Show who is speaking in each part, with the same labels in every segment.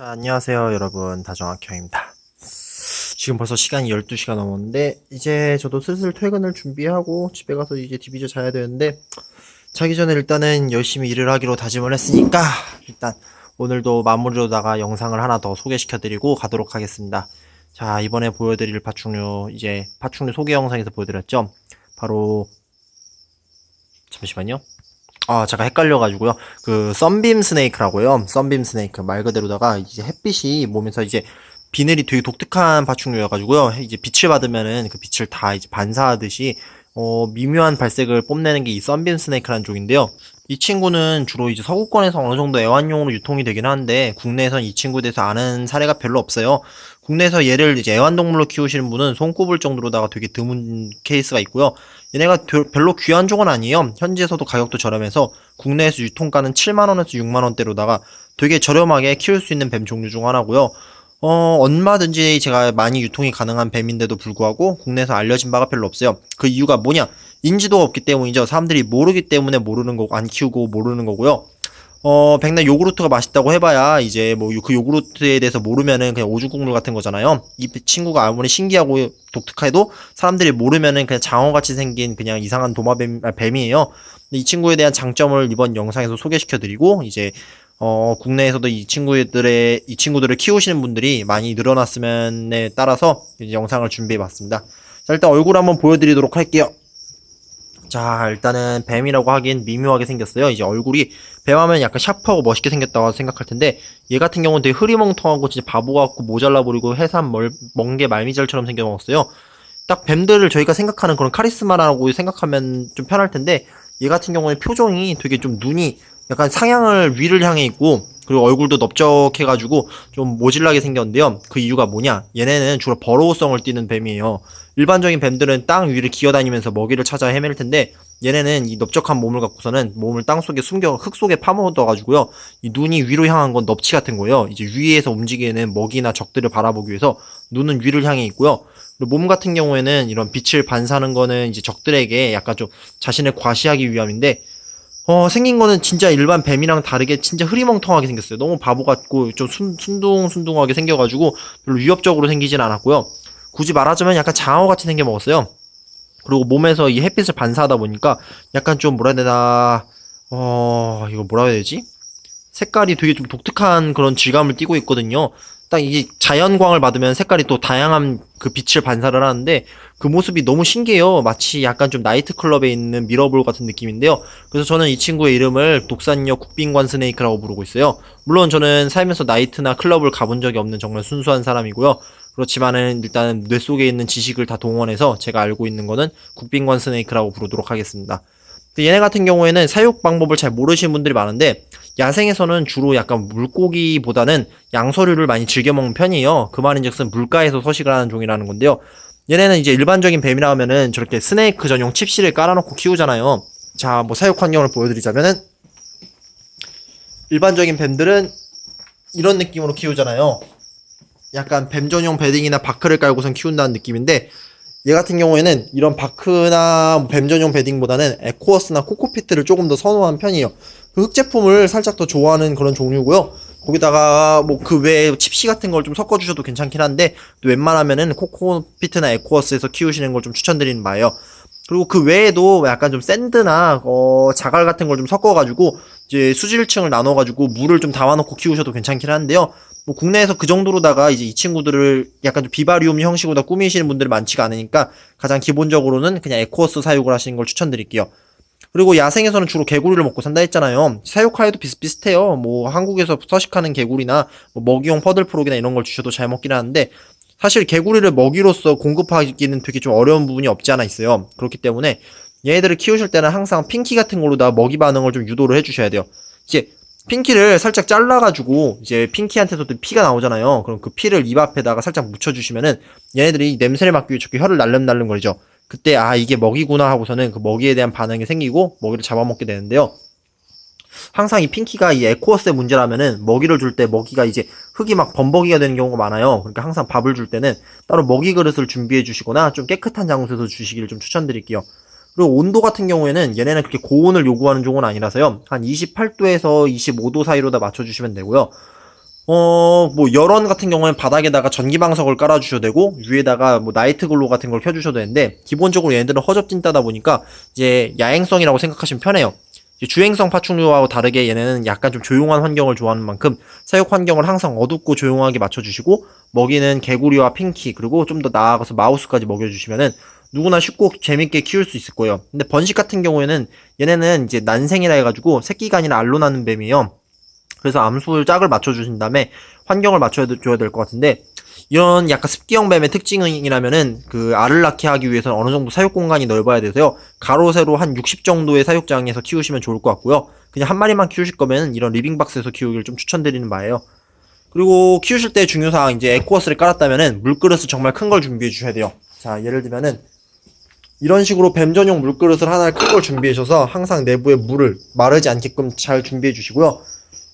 Speaker 1: 자, 안녕하세요, 여러분. 다정학형입니다. 지금 벌써 시간이 12시가 넘었는데, 이제 저도 슬슬 퇴근을 준비하고 집에 가서 이제 디비저 자야 되는데, 자기 전에 일단은 열심히 일을 하기로 다짐을 했으니까, 일단 오늘도 마무리로다가 영상을 하나 더 소개시켜드리고 가도록 하겠습니다. 자, 이번에 보여드릴 파충류, 이제 파충류 소개 영상에서 보여드렸죠? 바로, 잠시만요. 아, 제가 헷갈려가지고요. 그, 썬빔 스네이크라고요. 썬빔 스네이크. 말 그대로다가 이제 햇빛이 몸에서 이제 비늘이 되게 독특한 파충류여가지고요. 이제 빛을 받으면은 그 빛을 다 이제 반사하듯이, 어, 미묘한 발색을 뽐내는 게 이 썬빔 스네이크라는 종인데요. 이 친구는 주로 이제 서구권에서 어느 정도 애완용으로 유통이 되긴 하는데, 국내에선 이 친구에 대해서 아는 사례가 별로 없어요. 국내에서 얘를 이제 애완동물로 키우시는 분은 손꼽을 정도로다가 되게 드문 케이스가 있고요. 얘네가 별- 별로 귀한 종은 아니에요. 현지에서도 가격도 저렴해서 국내에서 유통가는 7만원에서 6만원대로다가 되게 저렴하게 키울 수 있는 뱀 종류 중 하나고요. 어, 얼마든지 제가 많이 유통이 가능한 뱀인데도 불구하고 국내에서 알려진 바가 별로 없어요. 그 이유가 뭐냐? 인지도가 없기 때문이죠. 사람들이 모르기 때문에 모르는 거고, 안 키우고 모르는 거고요. 어, 백날 요구르트가 맛있다고 해봐야 이제 뭐 그 요구르트에 대해서 모르면은 그냥 오줌 국물 같은 거잖아요. 이 친구가 아무리 신기하고 독특해도 사람들이 모르면은 그냥 장어같이 생긴 그냥 이상한 도마뱀, 아, 뱀이에요. 이 친구에 대한 장점을 이번 영상에서 소개시켜드리고 이제 어, 국내에서도 이 친구들의, 이 친구들을 키우시는 분들이 많이 늘어났으면에 따라서 영상을 준비해봤습니다. 자, 일단 얼굴 한번 보여드리도록 할게요. 자, 일단은 뱀이라고 하긴 미묘하게 생겼어요. 이제 얼굴이 뱀하면 약간 샤프하고 멋있게 생겼다고 생각할 텐데 얘 같은 경우는 되게 흐리멍텅하고 진짜 바보 같고 보이고 해삼 멀, 멍게 말미잘처럼 생겨먹었어요. 딱 뱀들을 저희가 생각하는 그런 카리스마라고 생각하면 좀 편할 텐데 얘 같은 경우는 표정이 되게 좀 눈이 약간 상향을 위를 향해 있고 그리고 얼굴도 넓적해가지고 좀 모질라게 생겼는데요. 그 이유가 뭐냐? 얘네는 주로 버로우성을 띠는 뱀이에요. 일반적인 뱀들은 땅 위를 기어다니면서 먹이를 찾아 헤맬 텐데 얘네는 이 넓적한 몸을 갖고서는 몸을 땅 속에 숨겨 흙 속에 파묻어가지고요. 이 눈이 위로 향한 건 넙치 같은 거예요. 이제 위에서 움직이는 먹이나 적들을 바라보기 위해서 눈은 위를 향해 있고요. 몸 같은 경우에는 이런 빛을 반사하는 거는 이제 적들에게 약간 좀 자신을 과시하기 위함인데 어, 생긴 거는 진짜 일반 뱀이랑 다르게 진짜 흐리멍텅하게 생겼어요. 너무 바보 같고 좀 순, 순둥순둥하게 생겨가지고 별로 위협적으로 생기진 않았고요. 굳이 말하자면 약간 장어 같이 생겨 먹었어요. 그리고 몸에서 이 햇빛을 반사하다 보니까 약간 좀 뭐라 해야 되나, 어, 이거 뭐라 해야 되지? 색깔이 되게 좀 독특한 그런 질감을 띠고 있거든요. 딱 이게 자연광을 받으면 색깔이 또 다양한 그 빛을 반사를 하는데 그 모습이 너무 신기해요. 마치 약간 좀 나이트클럽에 있는 미러볼 같은 느낌인데요. 그래서 저는 이 친구의 이름을 독산역 국빈관 스네이크라고 부르고 있어요. 물론 저는 살면서 나이트나 클럽을 가본 적이 없는 정말 순수한 사람이고요. 그렇지만은 일단은 뇌 속에 있는 지식을 다 동원해서 제가 알고 있는 거는 국빈관 스네이크라고 부르도록 하겠습니다. 근데 얘네 같은 경우에는 사육 방법을 잘 모르시는 분들이 많은데 야생에서는 주로 약간 물고기보다는 양서류를 많이 즐겨 먹는 편이에요. 그 말인즉슨 물가에서 서식을 하는 종이라는 건데요. 얘네는 이제 일반적인 뱀이라 하면은 저렇게 스네이크 전용 칩실을 깔아놓고 키우잖아요. 자, 뭐 사육 환경을 보여드리자면은 일반적인 뱀들은 이런 느낌으로 키우잖아요. 약간 뱀 전용 베딩이나 바크를 깔고선 키운다는 느낌인데 얘 같은 경우에는 이런 바크나 뱀 전용 베딩보다는 에코어스나 코코피트를 조금 더 선호하는 편이에요. 그흙 제품을 살짝 더 좋아하는 그런 종류고요. 거기다가 뭐 그 외에 칩시 같은 걸 좀 섞어주셔도 괜찮긴 한데 또 웬만하면은 코코피트나 에코어스에서 키우시는 걸 좀 추천드리는 바예요. 그리고 그 외에도 약간 좀 샌드나 어 자갈 같은 걸 좀 섞어가지고 이제 수질층을 나눠가지고 물을 좀 담아놓고 키우셔도 괜찮긴 한데요. 뭐 국내에서 그 정도로다가 이제 이 친구들을 약간 좀 비바리움 형식으로 다 꾸미시는 분들이 많지가 않으니까 가장 기본적으로는 그냥 에코어스 사육을 하시는 걸 추천드릴게요. 그리고 야생에서는 주로 개구리를 먹고 산다 했잖아요. 사육하에도 비슷비슷해요. 뭐 한국에서 서식하는 개구리나 뭐 먹이용 퍼들프로기나 이런 걸 주셔도 잘 먹긴 하는데 사실 개구리를 먹이로서 공급하기는 되게 좀 어려운 부분이 없지 않아 있어요. 그렇기 때문에 얘네들을 키우실 때는 항상 핑키 같은 걸로다 먹이 반응을 좀 유도를 해주셔야 돼요. 이제 핑키를 살짝 잘라가지고 이제 핑키한테서 피가 나오잖아요. 그럼 그 피를 입 앞에다가 살짝 묻혀주시면은 얘네들이 냄새를 맡기 위해 저렇게 혀를 날름날름 거리죠. 그때 아 이게 먹이구나 하고서는 그 먹이에 대한 반응이 생기고 먹이를 잡아먹게 되는데요. 항상 이 핑키가 이 에코어스의 문제라면은 먹이를 줄 때 먹이가 이제 흙이 막 범벅이가 되는 경우가 많아요. 그러니까 항상 밥을 줄 때는 따로 먹이 그릇을 준비해 주시거나 좀 깨끗한 장소에서 주시기를 좀 추천드릴게요. 그리고 온도 같은 경우에는 얘네는 그렇게 고온을 요구하는 종은 아니라서요. 한 28도에서 25도 사이로 다 맞춰주시면 되고요. 어, 뭐, 열원 같은 경우에는 바닥에다가 전기방석을 깔아주셔도 되고, 위에다가 뭐, 나이트 글로 같은 걸 켜주셔도 되는데, 기본적으로 얘네들은 허접진따다 보니까, 이제, 야행성이라고 생각하시면 편해요. 주행성 파충류하고 다르게 얘네는 약간 좀 조용한 환경을 좋아하는 만큼, 사육 환경을 항상 어둡고 조용하게 맞춰주시고, 먹이는 개구리와 핑키, 그리고 좀 더 나아가서 마우스까지 먹여주시면은, 누구나 쉽고 재밌게 키울 수 있을 거예요. 근데 번식 같은 경우에는, 얘네는 이제 난생이라 해가지고, 새끼가 아니라 알로 나는 뱀이에요. 그래서 암수 짝을 맞춰주신 다음에 환경을 맞춰줘야 될 것 같은데 이런 약간 습기형 뱀의 특징이라면은 그 알을 낳게 하기 위해서는 어느 정도 사육 공간이 넓어야 돼서요 가로 세로 한 60 정도의 사육장에서 키우시면 좋을 것 같고요 그냥 한 마리만 키우실 거면 이런 리빙박스에서 키우기를 좀 추천드리는 바예요 그리고 키우실 때 중요사항 이제 에코어스를 깔았다면은 물그릇을 정말 큰 걸 준비해 주셔야 돼요 자 예를 들면은 이런 식으로 뱀 전용 물그릇을 하나 큰 걸 준비해 주셔서 항상 내부에 물을 마르지 않게끔 잘 준비해 주시고요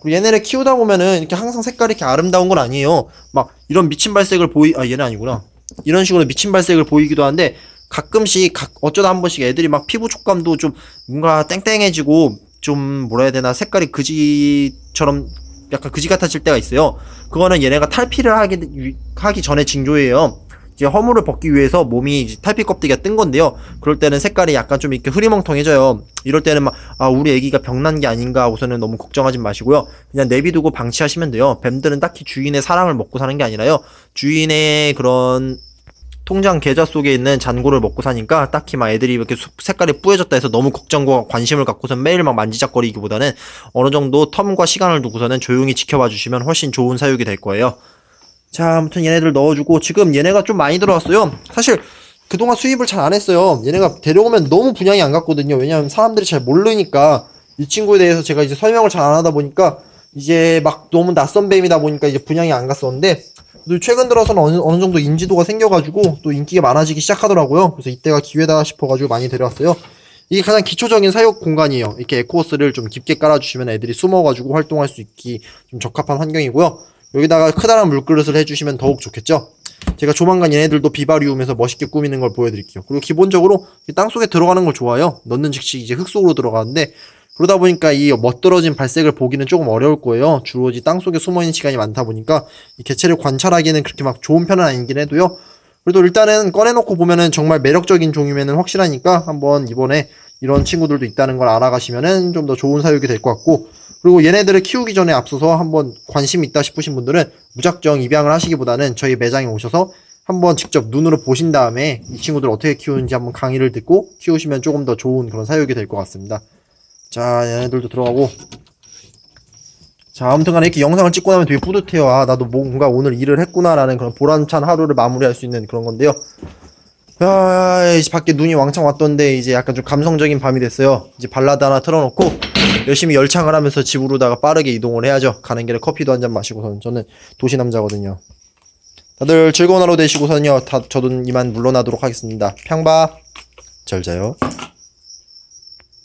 Speaker 1: 그리고 얘네를 키우다 보면은 이렇게 항상 색깔이 이렇게 아름다운 건 아니에요. 막 이런 미친 발색을 보이 아 얘는 아니구나. 이런 식으로 미친 발색을 보이기도 한데 가끔씩 각 어쩌다 한 번씩 애들이 막 피부 촉감도 좀 뭔가 땡땡해지고 좀 뭐라 해야 되나 색깔이 그지처럼 약간 그지 같아질 때가 있어요. 그거는 얘네가 탈피를 하기 하기 전에 징조예요. 이제 허물을 벗기 위해서 몸이 탈피 껍데기가 뜬 건데요. 그럴 때는 색깔이 약간 좀 이렇게 흐리멍텅해져요. 이럴 때는 막, 아, 우리 애기가 병난 게 아닌가 하고서는 너무 걱정하지 마시고요. 그냥 내비두고 방치하시면 돼요. 뱀들은 딱히 주인의 사랑을 먹고 사는 게 아니라요. 주인의 그런 통장 계좌 속에 있는 잔고를 먹고 사니까 딱히 막 애들이 이렇게 수- 색깔이 뿌얘졌다 해서 너무 걱정과 관심을 갖고선 매일 막 만지작거리기보다는 어느 정도 텀과 시간을 두고서는 조용히 지켜봐 주시면 훨씬 좋은 사육이 될 거예요. 자, 아무튼 얘네들 넣어주고 지금 얘네가 좀 많이 들어왔어요. 사실 그동안 수입을 잘 안 했어요. 얘네가 데려오면 너무 분양이 안 갔거든요. 왜냐하면 사람들이 잘 모르니까 이 친구에 대해서 제가 이제 설명을 잘 안 하다 보니까 이제 막 너무 낯선 뱀이다 보니까 이제 분양이 안 갔었는데 또 최근 들어서는 어느, 어느 정도 인지도가 생겨가지고 또 인기가 많아지기 시작하더라고요. 그래서 이때가 기회다 싶어가지고 많이 데려왔어요. 이게 가장 기초적인 사육 공간이에요. 이렇게 에코호스를 좀 깊게 깔아주시면 애들이 숨어가지고 활동할 수 있기 좀 적합한 환경이고요. 여기다가 크다란 물그릇을 해주시면 더욱 좋겠죠. 제가 조만간 얘네들도 비바리움에서 멋있게 꾸미는 걸 보여드릴게요. 그리고 기본적으로 이 땅속에 들어가는 걸 좋아해요. 넣는 즉시 이제 흙 속으로 들어가는데 그러다 보니까 이 멋들어진 발색을 보기는 조금 어려울 거예요. 주로 이 땅속에 숨어있는 시간이 많다 보니까 이 개체를 관찰하기에는 그렇게 막 좋은 편은 아니긴 해도요. 그래도 일단은 꺼내놓고 보면은 정말 매력적인 종이면은 확실하니까 한번 이번에 이런 친구들도 있다는 걸 알아가시면은 좀 더 좋은 사육이 될 것 같고 그리고 얘네들을 키우기 전에 앞서서 한번 관심 있다 싶으신 분들은 무작정 입양을 하시기보다는 저희 매장에 오셔서 한번 직접 눈으로 보신 다음에 이 친구들 어떻게 키우는지 한번 강의를 듣고 키우시면 조금 더 좋은 그런 사육이 될 것 같습니다. 자, 얘네들도 들어가고. 자, 아무튼 간에 이렇게 영상을 찍고 나면 되게 뿌듯해요. 아, 나도 뭔가 오늘 일을 했구나라는 그런 보람찬 하루를 마무리할 수 있는 그런 건데요. 야, 이제 밖에 눈이 왕창 왔던데 이제 약간 좀 감성적인 밤이 됐어요. 이제 발라드 하나 틀어놓고 열심히 열창을 하면서 집으로다가 빠르게 이동을 해야죠. 가는 길에 커피도 한 잔 마시고선 저는 도시 남자거든요. 다들 즐거운 하루 되시고선요. 다 저도 이만 물러나도록 하겠습니다. 평바. 잘 자요.